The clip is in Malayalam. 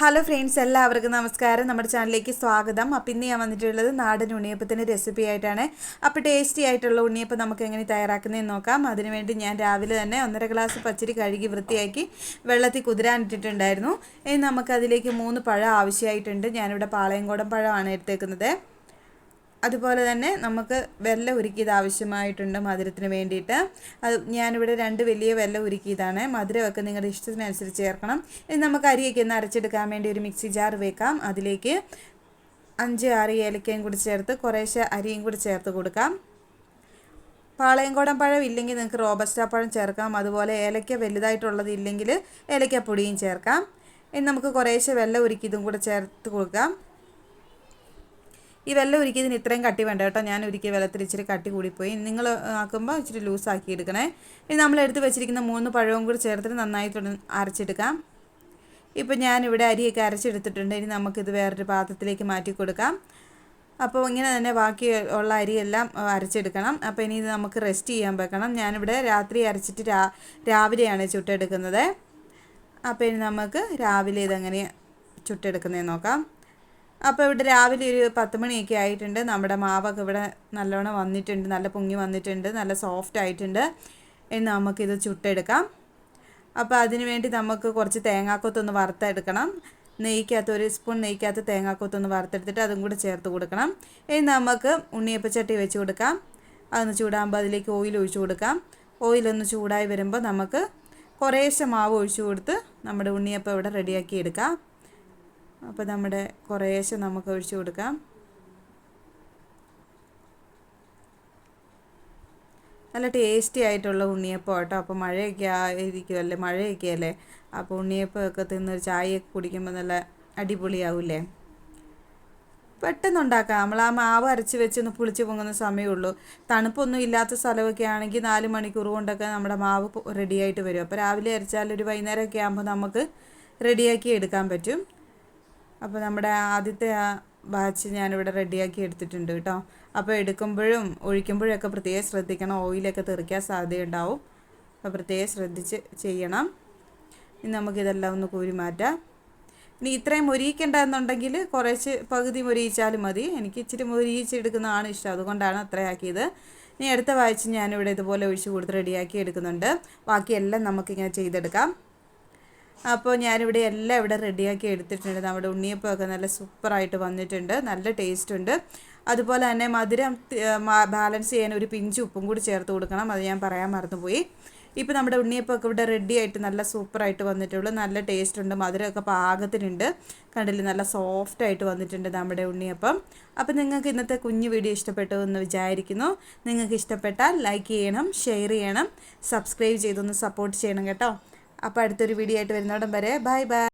ഹലോ ഫ്രണ്ട്സ് എല്ലാവർക്കും നമസ്കാരം. നമ്മുടെ ചാനലിലേക്ക് സ്വാഗതം. അപ്പം ഇന്ന് ഞാൻ വന്നിട്ടുള്ളത് നാടൻ ഉണ്ണിയപ്പത്തിന്റെ റെസിപ്പി ആയിട്ടാണ്. അപ്പോൾ ടേസ്റ്റി ആയിട്ടുള്ള ഉണ്ണിയപ്പം നമുക്ക് എങ്ങനെ തയ്യാറാക്കുന്നതെന്ന് നോക്കാം. അതിനുവേണ്ടി ഞാൻ രാവിലെ തന്നെ ഒന്നര ഗ്ലാസ് പച്ചരി കഴുകി വൃത്തിയാക്കി വെള്ളത്തിൽ കുതിരാനിട്ടിട്ടുണ്ടായിരുന്നു ഇനി നമുക്കതിലേക്ക് മൂന്ന് പഴം ആവശ്യമായിട്ടുണ്ട്. ഞാനിവിടെ പാളയംകോടൻ പഴമാണ് എടുത്തേക്കുന്നത്. അതുപോലെ തന്നെ നമുക്ക് വെല്ലം ഉരുക്കിയത് ആവശ്യമായിട്ടുണ്ട് മധുരത്തിന് വേണ്ടിയിട്ട്. അത് ഞാനിവിടെ രണ്ട് വലിയ വെല്ലം ഉരുക്കിയതാണ് മധുരമൊക്കെ നിങ്ങളുടെ ഇഷ്ടത്തിനനുസരിച്ച് ചേർക്കണം. ഇനി നമുക്ക് അരിയൊക്കെ ഒന്ന് അരച്ചെടുക്കാൻ വേണ്ടി ഒരു മിക്സി ജാർ വെക്കാം. അതിലേക്ക് അഞ്ച് ആറ് ഏലക്കയും കൂടി ചേർത്ത് കുറേശ്ശെ അരിയും കൂടി ചേർത്ത് കൊടുക്കാം. പാളയംകോടൻ പഴം ഇല്ലെങ്കിൽ നിങ്ങൾക്ക് റോബസ്റ്റ പഴം ചേർക്കാം. അതുപോലെ ഏലക്ക വലുതായിട്ടുള്ളത് ഇല്ലെങ്കിൽ ഏലക്കപ്പൊടിയും ചേർക്കാം. ഇനി നമുക്ക് കുറേശ്ശെ വെള്ളം ഉരുക്കിയതും കൂടെ ചേർത്ത് കൊടുക്കാം. ഈ വെല്ലം വെള്ളം ഉരുക്കിയതിന് ഇത്രയും കട്ടി വേണ്ട കേട്ടോ. ഞാൻ ഒരിക്കൽ വെള്ളത്തിൽ ഇച്ചിരി കട്ടി കൂടിപ്പോയി. നിങ്ങൾ ആക്കുമ്പോൾ ഇച്ചിരി ലൂസാക്കി എടുക്കണേ. ഇനി നമ്മൾ എടുത്ത് വെച്ചിരിക്കുന്ന മൂന്ന് പഴവും കൂടി ചേർത്തിട്ട് നന്നായിട്ട് അരച്ചെടുക്കാം. ഇപ്പോൾ ഞാനിവിടെ അരിയൊക്കെ അരച്ചെടുത്തിട്ടുണ്ട്. ഇനി നമുക്കിത് വേറൊരു പാത്രത്തിലേക്ക് മാറ്റി കൊടുക്കാം. അപ്പോൾ ഇങ്ങനെ തന്നെ ബാക്കി ഉള്ള അരിയെല്ലാം അരച്ചെടുക്കണം. അപ്പോൾ ഇനി ഇത് നമുക്ക് റെസ്റ്റ് ചെയ്യാൻ വെക്കണം. ഞാനിവിടെ രാത്രി അരച്ചിട്ട് രാ രാവിലെയാണ് ചുട്ടെടുക്കുന്നത്. അപ്പോൾ ഇനി നമുക്ക് രാവിലെ ഇതെങ്ങനെ ചുട്ടെടുക്കുന്നതെന്ന് നോക്കാം. അപ്പോൾ ഇവിടെ രാവിലെ ഒരു പത്ത് മണിയൊക്കെ ആയിട്ടുണ്ട്. നമ്മുടെ മാവൊക്കെ ഇവിടെ നല്ലോണം വന്നിട്ടുണ്ട്. നല്ല പൊങ്ങി വന്നിട്ടുണ്ട്. നല്ല സോഫ്റ്റ് ആയിട്ടുണ്ട്. ഇനി നമുക്കിത് ചുട്ടെടുക്കാം. അപ്പോൾ അതിന് വേണ്ടി നമുക്ക് കുറച്ച് തേങ്ങാക്കൊത്തൊന്ന് വറുത്തെടുക്കണം. നെയ്ക്കകത്ത് ഒരു സ്പൂൺ നെയ്ക്കകത്ത് തേങ്ങാക്കൊത്തൊന്ന് വറുത്തെടുത്തിട്ട് അതും കൂടെ ചേർത്ത് കൊടുക്കണം. ഇനി നമുക്ക് ഉണ്ണിയപ്പച്ചട്ടി വെച്ച് കൊടുക്കാം. അതൊന്ന് ചൂടാകുമ്പോൾ അതിലേക്ക് ഓയിൽ ഒഴിച്ചു കൊടുക്കാം. ഓയിലൊന്ന് ചൂടായി വരുമ്പോൾ നമുക്ക് കുറേശ്ശെ മാവ് ഒഴിച്ചു കൊടുത്ത് നമ്മുടെ ഉണ്ണിയപ്പം ഇവിടെ റെഡിയാക്കി എടുക്കാം. അപ്പോൾ നമ്മുടെ കുറേശ്ശെ നമുക്ക് ഒഴിച്ചു കൊടുക്കാം. നല്ല ടേസ്റ്റി ആയിട്ടുള്ള ഉണ്ണിയപ്പം കേട്ടോ അപ്പോൾ മഴയൊക്കെ ആയിരിക്കുമല്ലേ മഴയൊക്കെ അല്ലേ അപ്പോൾ ഉണ്ണിയപ്പമൊക്കെ തിന്നൊരു ചായയൊക്കെ കുടിക്കുമ്പോൾ നല്ല അടിപൊളിയാവില്ലേ? പെട്ടെന്ന് ഉണ്ടാക്കാം നമ്മൾ ആ മാവ് അരച്ച് വെച്ച് ഒന്ന് പുളിച്ച് പൊങ്ങുന്ന സമയമുള്ളൂ. തണുപ്പൊന്നും ഇല്ലാത്ത സ്ഥലമൊക്കെ ആണെങ്കിൽ നാല് മണിക്കൂർ കൊണ്ടൊക്കെ നമ്മുടെ മാവ് റെഡിയായിട്ട് വരും. അപ്പോൾ രാവിലെ അരച്ചാൽ ഒരു വൈകുന്നേരമൊക്കെ ആകുമ്പോൾ നമുക്ക് റെഡിയാക്കി എടുക്കാൻ പറ്റും. അപ്പോൾ നമ്മുടെ ആദ്യത്തെ ആ ബാച്ച് ഞാനിവിടെ റെഡിയാക്കി എടുത്തിട്ടുണ്ട് കേട്ടോ. അപ്പോൾ എടുക്കുമ്പോഴും ഒഴിക്കുമ്പോഴൊക്കെ പ്രത്യേകം ശ്രദ്ധിക്കണം. ഓയിലൊക്കെ തെറിക്കാൻ സാധ്യതയുണ്ടാവും. അപ്പോൾ പ്രത്യേകം ശ്രദ്ധിച്ച് ചെയ്യണം. ഇനി നമുക്കിതെല്ലാം ഒന്ന് കൂരി മാറ്റാം. ഇനി ഇത്രയും മുരിയിക്കേണ്ട എന്നുണ്ടെങ്കിൽ കുറച്ച് പകുതി മൊരിയിച്ചാലും മതി. എനിക്ക് ഇച്ചിരി മൊരിയിച്ചെടുക്കുന്നതാണ് ഇഷ്ടം. അതുകൊണ്ടാണ് അത്രയാക്കിയത് ഇനി അടുത്ത വായിച്ച് ഞാനിവിടെ ഇതുപോലെ ഒഴിച്ച് കൊടുത്ത് റെഡിയാക്കി എടുക്കുന്നുണ്ട്. ബാക്കിയെല്ലാം നമുക്കിങ്ങനെ ചെയ്തെടുക്കാം. അപ്പോൾ ഞാനിവിടെ എല്ലാം ഇവിടെ റെഡിയാക്കി എടുത്തിട്ടുണ്ട്. നമ്മുടെ ഉണ്ണിയപ്പമൊക്കെ നല്ല സൂപ്പറായിട്ട് വന്നിട്ടുണ്ട്. നല്ല ടേസ്റ്റ് ഉണ്ട്. അതുപോലെ തന്നെ മധുരം ബാലൻസ് ചെയ്യാൻ ഒരു പിഞ്ച് ഉപ്പും കൂടി ചേർത്ത് കൊടുക്കണം. അത് ഞാൻ പറയാൻ മറന്നുപോയി. ഇപ്പോൾ നമ്മുടെ ഉണ്ണിയപ്പമൊക്കെ ഇവിടെ റെഡി ആയിട്ട് നല്ല സൂപ്പറായിട്ട് വന്നിട്ടുള്ളൂ. നല്ല ടേസ്റ്റ് ഉണ്ട്. മധുരമൊക്കെ പാകത്തിനുണ്ട് കണ്ടില്ല? നല്ല സോഫ്റ്റ് ആയിട്ട് വന്നിട്ടുണ്ട് നമ്മുടെ ഉണ്ണിയപ്പം. അപ്പോൾ നിങ്ങൾക്ക് ഇന്നത്തെ കുഞ്ഞു വീഡിയോ ഇഷ്ടപ്പെട്ടു എന്ന് വിചാരിക്കുന്നു. നിങ്ങൾക്ക് ഇഷ്ടപ്പെട്ടാൽ ലൈക്ക് ചെയ്യണം ഷെയർ ചെയ്യണം. സബ്സ്ക്രൈബ് ചെയ്തൊന്ന് സപ്പോർട്ട് ചെയ്യണം കേട്ടോ. അപ്പോൾ അടുത്തൊരു വീഡിയോ ആയിട്ട് വരുന്നോടം വരെ ബൈ ബൈ.